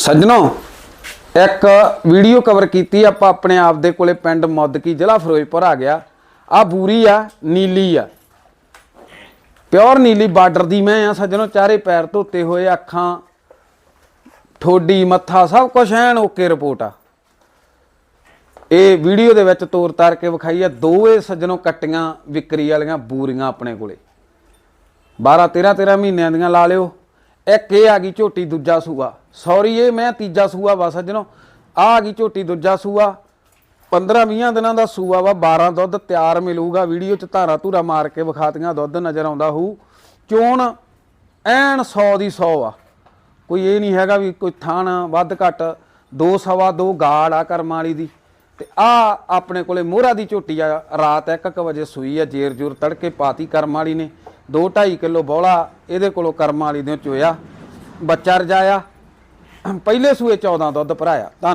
ਸੱਜਣੋ, ਇੱਕ video cover ਕੀਤੀ ਆਪਾਂ ਆਪਣੇ ਆਪ ਦੇ ਕੋਲੇ ਪਿੰਡ ਮੌਦਕੀ ਜ਼ਿਲ੍ਹਾ ਫਿਰੋਜ਼ਪੁਰ ਆ ਗਿਆ। ਆ ਬੂਰੀ ਆ, ਨੀਲੀ ਆ। ਪਿਓਰ ਨੀਲੀ ਬਾਰਡਰ ਦੀ ਮੈਂ ਆ ਸੱਜਣੋ, ਚਾਰੇ ਪੈਰ ਧੋਤੇ ਹੋਏ ਅੱਖਾਂ, ਠੋਡੀ, ਮੱਥਾ ਸਭ ਕੁਝ ਐਨ ਓਕੇ ਰਿਪੋਰਟ ਆ। ਇਹ ਵੀਡੀਓ ਦੇ ਵਿੱਚ ਤੋਰ ਤਾਰ ਕੇ ਵਿਖਾਈ ਆ, ਦੋਵੇਂ ਸੱਜਣੋ ਕੱਟੀਆਂ, ਵਿਕਰੀ ਵਾਲੀਆਂ ਬੂਰੀਆਂ ਆਪਣੇ ਕੋਲੇ। 12 13 13 ਮਹੀਨਿਆਂ ਦੀਆਂ ਲਾ ਲਿਓ। ਇੱਕ ਇਹ ਆ ਗਈ ਝੋਟੀ, ਦੂਜਾ ਸੂਆ। ਸੌਰੀ ਇਹ ਮੈਂ ਤੀਜਾ ਸੂਆ ਵਾ ਸੱਜਣੋ। ਆ ਆ ਗਈ ਝੋਟੀ, ਦੂਜਾ ਸੂਆ। 15 20 ਦਿਨਾਂ ਦਾ ਸੂਆ ਵਾ 12 ਦੁੱਧ ਤਿਆਰ ਮਿਲੂਗਾ। ਵੀਡੀਓ ਚ ਧਾਰਾ ਧੂਰਾ ਮਾਰ ਕੇ ਵਿਖਾਤੀਆਂ, ਦੁੱਧ ਨਜ਼ਰ ਆਉਂਦਾ ਹੋਊ ਚੋਣ ਐਨ 100 ਦੀ 100 ਆ। ਕੋਈ ਇਹ ਨਹੀਂ ਹੈਗਾ ਵੀ ਕੋਈ ਥਾਣ ਵੱਧ ਘੱਟ, ਦੋ ਸਵਾ ਦੋ ਗਾੜ ਆ ਕਰਮਾਂ ਵਾਲੀ ਦੀ। ਤੇ ਆ ਆਪਣੇ ਕੋਲੇ ਮੋਹਰਾ ਦੀ ਝੋਟੀ ਆ। ਰਾਤ 1:00 ਵਜੇ ਸੂਈ ਆ, ਜੇਰ ਜੂਰ ਤੜਕੇ ਪਾਤੀ ਕਰਮ ਵਾਲੀ ਨੇ। 2.5 ਕਿਲੋ ਬੋਲਾ ਇਹਦੇ ਕੋਲੋਂ ਕਰਮ ਵਾਲੀ ਦੇ ਚੋਇਆ ਬੱਚਾ ਰਜਾਇਆ। ਪਹਿਲੇ ਸੂਏ 14 ਦੁੱਧ ਭਰਾਇਆ।